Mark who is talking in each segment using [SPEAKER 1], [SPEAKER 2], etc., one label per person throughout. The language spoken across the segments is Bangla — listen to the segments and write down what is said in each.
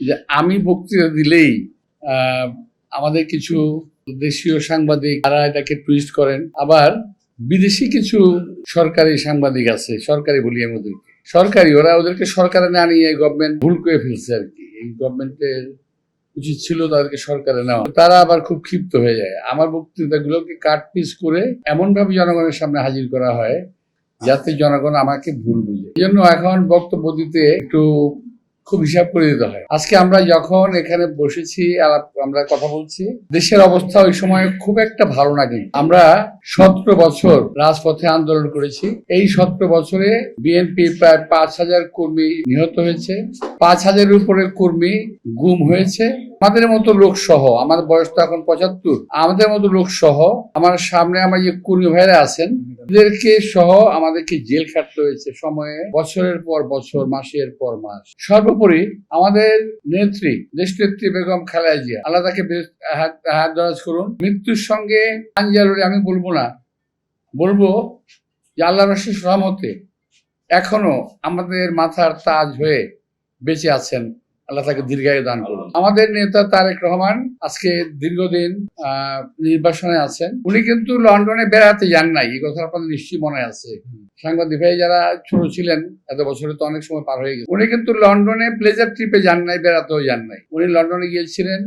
[SPEAKER 1] যে আমি বক্তৃতা দিলেই আমাদের কিছু দেশীয় সাংবাদিক তারা এটাকে টুইস্ট করেন। আবার বিদেশি কিছু সরকারি সাংবাদিক আছে, সরকারি বলি আমি ওদেরকে। সরকারি, ওরা ওদেরকে সরকারে না নিয়ে গভর্নমেন্ট ভুল করে ফেলছে আর কি। এই গভর্নমেন্টের উচিত ছিল তাদেরকে সরকারে নেওয়া। তারা আবার খুব ক্ষিপ্ত হয়ে যায়। আমার বক্তৃতাগুলোকে কাট পিস করে এমন ভাবে জনগণের সামনে হাজির করা হয়, যাতে জনগণ আমাকে ভুল বুঝে। এই জন্য এখন বক্তব্য দিতে একটু খুব হিসাব করে দিতে হয়। আজকে আমরা যখন এখানে বসেছি আমরা কথা বলছি, দেশের অবস্থা ওই সময় খুব একটা ভালো না কিন্তু আমরা সতেরো বছর রাজপথে আন্দোলন করেছি। এই সতেরো বছরে বিএনপি প্রায় পাঁচ হাজার কর্মী নিহত হয়েছে। পাঁচ হাজারের উপরে কর্মী গুম হয়েছে। আমাদের মতো লোক সহ, আমার বয়স তো এখন পঁচাত্তর, আমাদের মতো লোক সহ, আমার সামনে আমার যে কর্মী ভাইরা আছেন, এদেরকে সহ আমাদেরকে জেল খাটতে হয়েছে সময়ে, বছরের পর বছর, মাসের পর মাস। সর্বোপরি আমাদের নেত্রী দেশ নেত্রী বেগম খালেদা জিয়া, আল্লাহ তাকে হাত দরাজ করুন। মৃত্যুর সঙ্গে আঞ্জালুরে আমি বলব না, বলব যে আল্লাহ রশিদ সহমতে এখনও আমাদের মাথার তাজ হয়ে বেঁচে আছেন। আল্লাহ তাকে দীর্ঘায়ু দান করুন। আমাদের নেতা তারেক রহমান আজকে দীর্ঘদিন নির্বাসনে আছেন। উনি কিন্তু লন্ডনে বেড়াতে যান নাই এই কথা আপনাদের নিশ্চয়ই মনে আছে। সাংবাদিক ভাই যারা ছোট ছিলেন এত বছরে তো অনেক সময় পার হয়ে গেছে। উনি কিন্তু লন্ডনে প্লেজার ট্রিপে যান নাই বেড়াতেও যান নাই। উনি লন্ডনে গিয়েছিলেন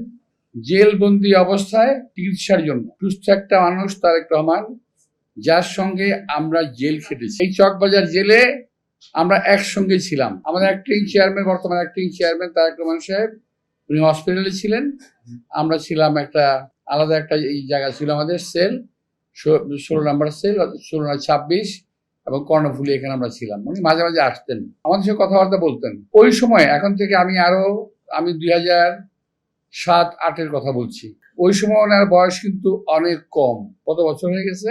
[SPEAKER 1] জেলবন্দি অবস্থায় চিকিৎসার জন্য। সুস্থ একটা মানুষ তারেক রহমান যার সঙ্গে আমরা জেল খেটেছি। এই চকবাজার জেলে আমরা একসঙ্গে ছিলাম। আমাদের অ্যাক্টিং চেয়ারম্যান বর্তমান অ্যাক্টিং চেয়ারম্যান তারেক রহমান সাহেব, উনি হসপিটালে ছিলেন। আমরা ছিলাম একটা আলাদা একটা জায়গা ছিল আমাদের সেল ষোলো নাম্বার সেল ষোলো ছাব্বিশ এবং কর্ণফুলি এখানে আমরা ছিলাম। উনি মাঝে মাঝে আসতেন। আমাদের সঙ্গে কথাবার্তা বলতেন। ওই সময়, এখন থেকে আমি আরও, আমি দুই হাজার সাত, আটের কথা বলছি। ওই সময় ওনার বয়স কিন্তু অনেক কম। কত বছর হয়ে গেছে?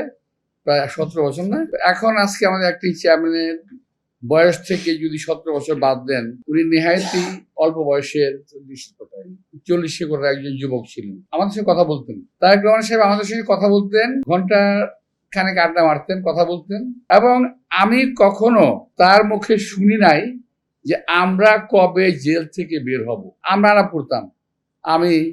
[SPEAKER 1] প্রায় সতেরো বছর না? এখন আজকে আমাদের একটি চেয়ারম্যানের বয়স থেকে যদি সতেরো বছর বাদ দেন, উনি নেহায়তি অল্প বয়সের চল্লিশে করে একজন যুবক ছিলেন। আমাদের সঙ্গে কথা বলতেন। তারেক রহমান সাহেব আমাদের সঙ্গে কথা বলতেন ঘণ্টা খানেক আড্ডা মারতেন, কথা বলতেন। এবং আমি কখনো তার মুখে শুনি নাই যে আমরা কবে জেল থেকে বের হব। আমরা না পড়তাম। আমি,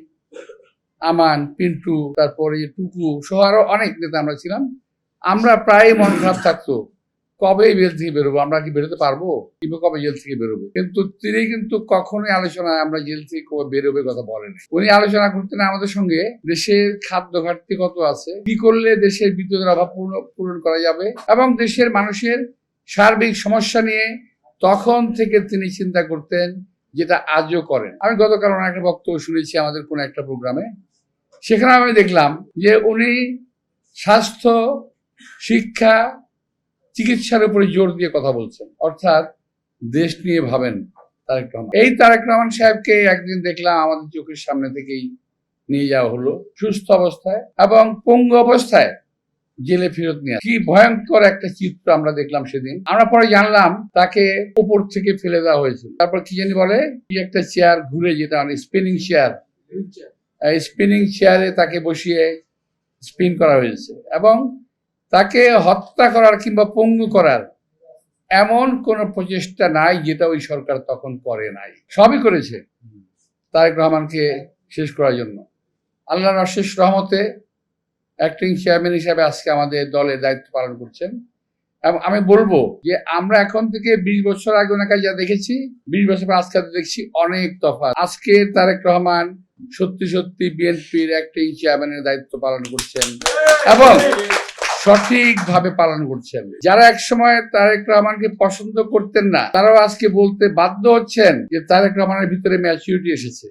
[SPEAKER 1] আমান, পিন্টু, তারপরে টুকু সহ আরও অনেক নেতা আমরা ছিলাম। আমরা প্রায় মন খারাপ থাকতো। কবে জেল থেকে বেরোবো? আমরা কি বেরোতে পারব? কিংবা কবে জেল থেকে বেরোবো? কিন্তু তিনি কিন্তু কখনোই আলোচনায় আমরা জেল থেকে কবে বেরোবে কথা বলেন উনি আলোচনা করতেন আমাদের সঙ্গে, দেশের খাদ্য ঘাটতি কত আছে, কি করলে দেশের বিদ্যুতের অভাব পূর্ণ, পূরণ করা যাবে, এবং দেশের মানুষের সার্বিক সমস্যা নিয়ে তখন থেকে তিনি চিন্তা করতেন যেটা আজও করেন। আমি গতকাল ওনার একটা বক্তব্য শুনেছি আমাদের কোন একটা প্রোগ্রামে। সেখানে আমি দেখলাম যে উনি স্বাস্থ্য, শিক্ষা চিকিৎসার উপরে জোর দিয়ে কথা বলছেন। অর্থাৎ দেশ নিয়ে ভাবেন তারেক রহমান। এই তারেক রহমান সাহেবকে একদিন দেখলাম আমাদের চোখের সামনে থেকেই নিয়ে যাওয়া হলো সুস্থ অবস্থায় এবং পঙ্গু অবস্থায় জেলে ফেরত নিয়ে আসা। কি ভয়ঙ্কর একটা চিত্র আমরা দেখলাম সেদিন। আমরা পরে জানলাম তাকে উপর থেকে ফেলে দেওয়া হয়েছিল। তারপর কি জানি বলে কি একটা চেয়ার ঘুরে যেটা অনেক স্পিনিং চেয়ার স্পিনিং চেয়ারে তাকে বসিয়ে স্পিন করা হয়েছে। এবং তাকে হত্যা করার কিংবা পঙ্গু করার এমন কোন প্রচেষ্টা নাই যেটা ওই সরকার তখন করে নাই। সবই করেছে তারেক রহমানকে শেষ করার জন্য। আল্লাহ রশেষ রহমতে অ্যাক্টিং চেয়ারম্যান হিসাবে আজকে আমাদের দলের দায়িত্ব পালন করছেন। এবং আমি বলব যে আমরা এখন থেকে বিশ বছর আগে ওনাকে যা দেখেছি, বিশ বছর পর আজকে দেখছি অনেক তফাৎ। আজকে তারেক রহমান সত্যি সত্যি বিএনপির অ্যাক্টিং চেয়ারম্যানের দায়িত্ব পালন করছেন। এবং সঠিকভাবে পালন করছেন যারা একসময় তারেক রহমানকে পছন্দ করতেন না, তারাও আজকে বলতে বাধ্য হচ্ছেন যে তারেক রহমানের ভিতরে ম্যাচিউরিটি এসেছে।